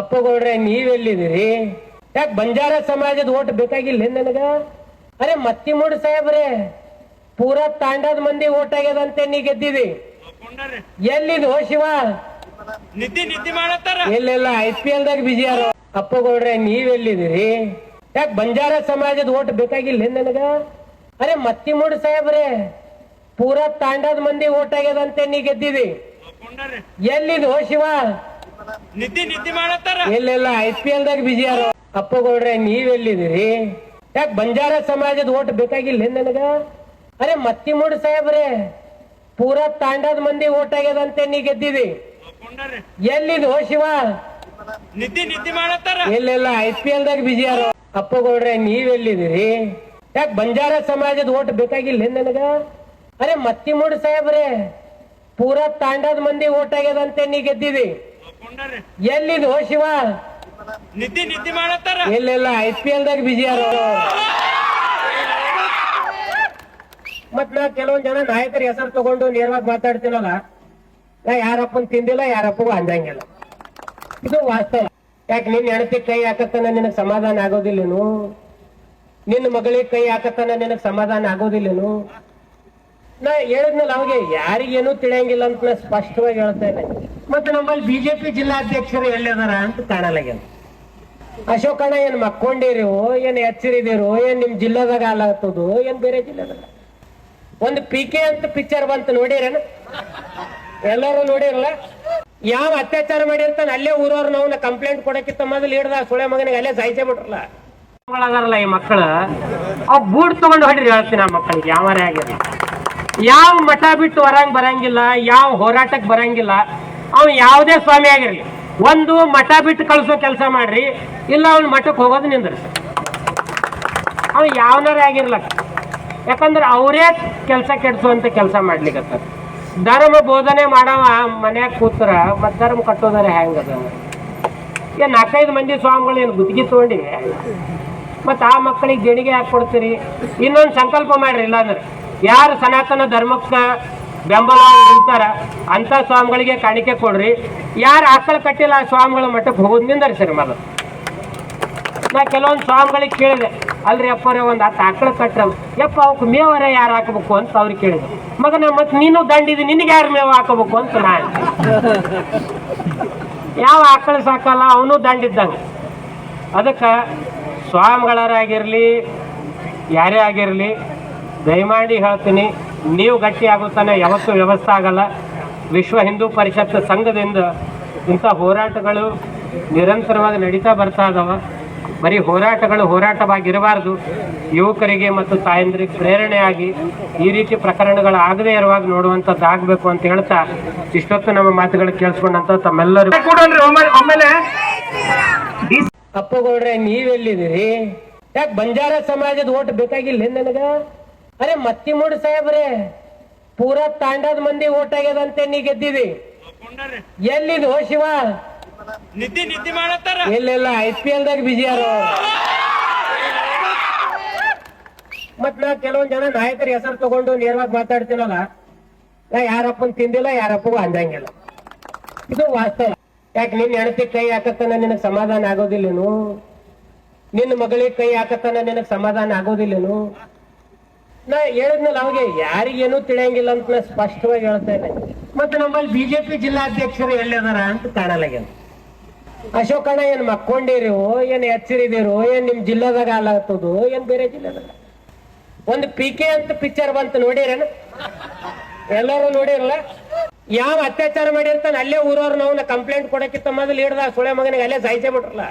ಅಪ್ಪಗೌಡ್ರೆ ನೀವೆಲ್ಲಿದ್ದೀರಿ? ಯಾಕೆ ಬಂಜಾರ ಸಮಾಜದ ಓಟ್ ಬೇಕಾಗಿಲ್ಲ ನನಗ? ಅರೆ ಮತ್ತಿಮೂಡ್ ಸಾಹೇಬ್ರೆ ಪೂರ ತಾಂಡದ ಮಂದಿ ಓಟ್ ಆಗ್ಯದಂತೆ ನೀ ಗೆದ್ದಿದಿ. ಎಲ್ಲಿದು ಶಿವ? ಇಲ್ಲೆಲ್ಲ ಐ ಪಿ ಎಲ್ ದಾಗ ಬಿಜಿ ಯಾರು? ಅಪ್ಪಗೌಡ್ರೆ ನೀವೆಲ್ಲಿದ್ದೀರಿ? ಯಾಕೆ ಬಂಜಾರ ಸಮಾಜದ ಓಟ್ ಬೇಕಾಗಿಲ್ಲ ನನಗ? ಅರೆ ಮತ್ತಿಮೂಡ್ ಸಾಹೇಬ್ರೆ ಪೂರ ತಾಂಡದ ಮಂದಿ ಓಟ್ ಆಗ್ಯದಂತೆ ನೀ ಗೆದ್ದಿದಿ. ಎಲ್ಲಿದು ಶಿವ? ನಿದ್ದಿ ನಿದ್ದಿ ಮಾಡತ್ತಾರ? ಇಲ್ಲೆಲ್ಲ ಐ ಪಿ ಎಲ್ ದಾಗ ಬಿಜಿ ಯಾರು? ಅಪ್ಪಗೌಡ್ರೆ ನೀವೆಲ್ಲಿದ್ದೀರಿ? ಯಾಕೆ ಬಂಜಾರ ಸಮಾಜದ ಓಟ್ ಬೇಕಾಗಿಲ್ಲ ನನಗ? ಅರೆ ಮತ್ತಿ ಮೂಡ್ ಸಾಹೇಬ್ರೆ ಪೂರಾ ತಾಂಡದ ಮಂದಿ ಓಟ್ ಆಗ್ಯದಂತೆ ನೀ ಗೆದ್ದಿದಿ. ಎಲ್ಲಿದು ಶಿವ? ನಿದ್ದಿ ನಿದ್ದಿ ಮಾಡತ್ತಾರ? ಇಲ್ಲೆಲ್ಲ ಐ ಪಿ ಎಲ್ ದಾಗ ಬಿಜಿ ಯಾರು? ಅಪ್ಪಗೌಡ್ರೆ ನೀವೆಲ್ಲಿದ್ದೀರಿ? ಯಾಕೆ ಬಂಜಾರ ಸಮಾಜದ ಓಟ್ ಬೇಕಾಗಿಲ್ಲ ನನಗ? ಅರೆ ಮತ್ತಿ ಮೂಡ್ ಸಾಹೇಬ್ರೆ ಪೂರಾ ತಾಂಡದ ಮಂದಿ ಓಟ್ ಆಗ್ಯದಂತೆ ನೀ ಗೆದ್ದಿದಿ. ಎಲ್ಲಿದು ಶಿವ? ನಿದ್ದಿ ನಿದ್ದಿ ಮಾಡತ್ತಾರ? ಇಲ್ಲೆಲ್ಲ ಐ ಪಿ ಎಲ್ ದಾಗ ಬಿಜಿ ಯಾರು ಮತ್ ನಾ ಕೆಲವೊಂದ್ ಜನ ನಾಯಕರ ಹೆಸರು ತಗೊಂಡು ನೇರವಾಗಿ ಮಾತಾಡ್ತೀನಲ್ಲ ನಾ ಯಾರಪ್ಪನ್ ತಿಂದಿಲ್ಲ ಯಾರಪ್ಪಗೂ ಅಂದಂಗಿಲ್ಲ. ಇದು ವಾಸ್ತವ. ಯಾಕೆ ನಿನ್ನ ಹೆಣತಿ ಕೈ ಹಾಕತ್ತಾನ ನಿನಗ್ ಸಮಾಧಾನ ಆಗೋದಿಲ್ಲನು? ನಿನ್ನ ಮಗಳಿಗೆ ಕೈ ಹಾಕತ್ತಾನ ನಿನಗ್ ಸಮಾಧಾನ ಆಗೋದಿಲ್ಲೇನು? ನಾ ಹೇಳಿದ್ನಲ್ಲ ಅವಾಗ, ಯಾರಿಗೇನು ತಿಳಿಯಂಗಿಲ್ಲ ಅಂತ ನಾ ಸ್ಪಷ್ಟವಾಗಿ ಹೇಳ್ತೇನೆ ಮತ್ತೆ ನಮ್ಮಲ್ಲಿ ಬಿಜೆಪಿ ಜಿಲ್ಲಾಧ್ಯಕ್ಷರು ಎಲ್ಲಿದಾರ ಅಂತ ಕಾಣಲಾಗ ಅಶೋಕ ಅಣ್ಣ ಏನ್ ಮಕ್ಕೊಂಡಿರೋ, ಏನ್ ಎಚ್ಚರಿದಿರೋ, ಏನ್ ನಿಮ್ ಜಿಲ್ಲೆದಾಗ ಹಾಲಾಗ್ತದೋ ಏನ್ ಬೇರೆ ಜಿಲ್ಲೆದಾಗ. ಒಂದು ಪಿ ಕೆ ಅಂತ ಪಿಕ್ಚರ್ ಬಂತು ನೋಡಿರೇನ? ಎಲ್ಲರೂ ನೋಡಿರಲ್ಲ? ಯಾವ ಅತ್ಯಾಚಾರ ಮಾಡಿರ್ತಾನೆ ಅಲ್ಲೇ ಊರವ್ರು ನಾವು ಕಂಪ್ಲೇಂಟ್ ಕೊಡಕ್ಕಿಂತ ಮೊದಲು ಹಿಡ್ದ ಸುಳೆ ಮಗನಿಗೆ ಅಲ್ಲೇ ಸಾಯಿಸೇ ಬಿಟ್ರಲ್ಲ. ಅದಾರಲ್ಲ ಈ ಮಕ್ಕಳು. ಅವ್ ಬೂಟ್ ತಗೊಂಡು ಹೊಡಿರಿ ಹೇಳ್ತೀನಿ ಆ ಮಕ್ಕಳಿಗೆ ಯಾವರೇ ಆಗಿರಲಿ ಯಾವ ಮಠ ಬಿಟ್ಟು ಹೊರಂಗ್ ಬರಂಗಿಲ್ಲ, ಯಾವ ಹೋರಾಟಕ್ಕೆ ಬರಂಗಿಲ್ಲ, ಅವನು ಯಾವುದೇ ಸ್ವಾಮಿ ಆಗಿರಲಿ. ಒಂದು ಮಠ ಬಿಟ್ಟು ಕಳಿಸೋ ಕೆಲಸ ಮಾಡ್ರಿ, ಇಲ್ಲ ಅವ್ನ ಮಠಕ್ಕೆ ಹೋಗೋದು ನಿಂದ್ರಿಸಿ. ಅವನು ಯಾವನಾರೇ ಆಗಿರ್ಲಕ್ಕ ಯಾಕಂದ್ರೆ ಅವರೇ ಕೆಲಸ ಕೆಡಿಸುವಂತ ಕೆಲಸ ಮಾಡ್ಲಿಕ್ಕೆ ಧರ್ಮ ಬೋಧನೆ ಮಾಡವ ಮನ್ಯಾಗ ಕೂತ್ರ, ಮತ್ ಧರ್ಮ ಕಟ್ಟೋದಾರೆ ಹೆಂಗದ? ಏನು ನಾಲ್ಕೈದು ಮಂದಿ ಸ್ವಾಮಿಗಳು ಏನು ಗುತ್ತಿಗೆ ತಗೊಂಡಿವೆ? ಮತ್ತು ಆ ಮಕ್ಕಳಿಗೆ ದೇಣಿಗೆ ಹಾಕಿ ಕೊಡ್ತೀರಿ ಇನ್ನೊಂದು ಸಂಕಲ್ಪ ಮಾಡ್ರಿ ಇಲ್ಲಾಂದ್ರೆ. ಯಾರು ಸನಾತನ ಧರ್ಮಕ್ಕೆ ಬೆಂಬಲ ಇರ್ತಾರ ಅಂತ ಸ್ವಾಮಿಗಳಿಗೆ ಕಾಣಿಕೆ ಕೊಡ್ರಿ. ಯಾರು ಆಕಳ ಕಟ್ಟಿಲ್ಲ ಆ ಸ್ವಾಮಿಗಳ ಮಟ್ಟಕ್ಕೆ ಹೋಗೋದು ನಿಂದರ್ಸಿರಿ ಮೊದಲು. ನಾ ಕೆಲವೊಂದು ಸ್ವಾಮಿಗಳಿಗೆ ಕೇಳಿದೆ, ಅಲ್ರಿ ಅಪ್ಪರೇ, ಒಂದು ಹತ್ತು ಆಕಳ ಕಟ್ಟವು ಯಪ್ಪ ಅವಕ್ಕೆ ಮೇವರ ಯಾರು ಹಾಕಬೇಕು? ಅಂತ ಅವ್ರಿಗೆ ಕೇಳಿದೆ ಮಗನ, ಮತ್ತೆ ನೀನು ದಂಡಿದಿ, ನಿನಗೆ ಯಾರು ಮೇವು ಹಾಕಬೇಕು? ಅಂತ ನಾನು ಯಾವ ಆಕಳ ಸಾಕಲ್ಲ, ಅವನು ದಂಡಿದ್ದಂಗೆ. ಅದಕ್ಕೆ ಸ್ವಾಮಿಗಳರಾಗಿರಲಿ, ಯಾರೇ ಆಗಿರಲಿ ದಯಮಾಡಿ ಹೇಳ್ತೀನಿ ನೀವು ಗಟ್ಟಿ ಆಗುತ್ತಾನೆ ಯಾವತ್ತೂ ವ್ಯವಸ್ಥೆ ಆಗಲ್ಲ. ವಿಶ್ವ ಹಿಂದೂ ಪರಿಷತ್ ಸಂಘದಿಂದ ಇಂಥ ಹೋರಾಟಗಳು ನಿರಂತರವಾಗಿ ನಡೀತಾ ಬರ್ತಾ ಇದಾವೆ. ಬರೀ ಹೋರಾಟಗಳು ಹೋರಾಟವಾಗಿರಬಾರ್ದು. ಯುವಕರಿಗೆ ಮತ್ತು ತಾಯಂದ್ರಿಗೆ ಪ್ರೇರಣೆಯಾಗಿ ಈ ರೀತಿ ಪ್ರಕರಣಗಳು ಆಗದೇ ಇರುವಾಗ ನೋಡುವಂಥದ್ದು ಆಗಬೇಕು ಅಂತ ಹೇಳ್ತಾ ಇಷ್ಟೊತ್ತು ನಮ್ಮ ಮಾತುಗಳು ಕೇಳಿಸ್ಕೊಂಡಂತ ತಮ್ಮೆಲ್ಲರೂ ಅಪ್ಪಗೌಡ್ರೆ ನೀವೆಲ್ಲಿದ್ದೀರಿ? ಯಾಕೆ ಬಂಜಾರ ಸಮಾಜದ ಓಟ್ ಬೇಕಾಗಿಲ್ಲ ನನಗ? ಅರೆ ಮತ್ತಿ ಮೂಡ್ ಸಾಹೇಬ್ರೆ ಪೂರಾ ತಾಂಡದ ಮಂದಿ ಓಟ್ ಆಗ್ಯದಂತೆ ನೀ ಗೆದ್ದಿದಿ. ಎಲ್ಲಿದು ಶಿವ? ನಿದ್ದಿ ನಿದ್ದಿ ಮಾಡತ್ತಾರ. ಇಲ್ಲೆಲ್ಲ ಐ ಪಿ ಎಲ್ ದಾಗ ಬಿಜಿ ಯಾರು? ಮತ್ ನಾ ಕೆಲವೊಂದ್ ಜನ ನಾಯಕರ ಹೆಸರು ತಗೊಂಡು ನೇರವಾಗಿ ಮಾತಾಡ್ತೀನಲ್ಲ ನಾ ಯಾರಪ್ಪನ್ ತಿಂದಿಲ್ಲ ಯಾರಪ್ಪಗೂ ಅಂದಂಗಿಲ್ಲ. ಇದು ವಾಸ್ತವ. ಯಾಕೆ ನಿನ್ನ ಹೆಣತಿ ಕೈ ಹಾಕತ್ತಾನ ನಿನಗ್ ಸಮಾಧಾನ ಆಗೋದಿಲ್ಲನು? ನಿನ್ನ ಮಗಳಿಗೆ ಕೈ ಹಾಕತ್ತಾನ ನಿನಗ್ ಸಮಾಧಾನ ಆಗೋದಿಲ್ಲೇನು? ನಾ ಹೇಳಿದ್ನಲ್ಲ, ಅವಾಗ ಯಾರಿಗೇನು ತಿಳಿಯಂಗಿಲ್ಲ ಅಂತ ನಾ ಸ್ಪಷ್ಟವಾಗಿ ಹೇಳ್ತೇನೆ ಮತ್ತೆ ನಮ್ಮಲ್ಲಿ ಬಿಜೆಪಿ ಜಿಲ್ಲಾಧ್ಯಕ್ಷರು ಎಲ್ಲಿದಾರ ಅಂತ ಕಾಣಲಾಗ್ಯದ. ಅಶೋಕ ಅಣ್ಣ, ಏನ್ ಮಕ್ಕೊಂಡಿರೋ, ಏನ್ ಎಚ್ಚರಿದಿರೋ, ಏನ್ ನಿಮ್ ಜಿಲ್ಲೆದಾಗ ಹಾಲಾಗ್ತದೋ ಏನ್ ಬೇರೆ ಜಿಲ್ಲೆದಾಗ? ಒಂದು ಪಿ ಕೆ ಅಂತ ಪಿಕ್ಚರ್ ಬಂತು ನೋಡಿರೇನು? ಎಲ್ಲರೂ ನೋಡಿರಲ್ಲ? ಯಾವ ಅತ್ಯಾಚಾರ ಮಾಡಿರ್ತಾನೆ ಅಲ್ಲೇ ಊರವ್ರು ನಾವು ಕಂಪ್ಲೇಂಟ್ ಕೊಡಕ್ಕಿಂತ ಮೊದಲು ಹಿಡ್ದ ಸುಳೆ ಮಗನಿಗೆ ಅಲ್ಲೇ ಸಾಯಿಸೇ ಬಿಟ್ರಲ್ಲ.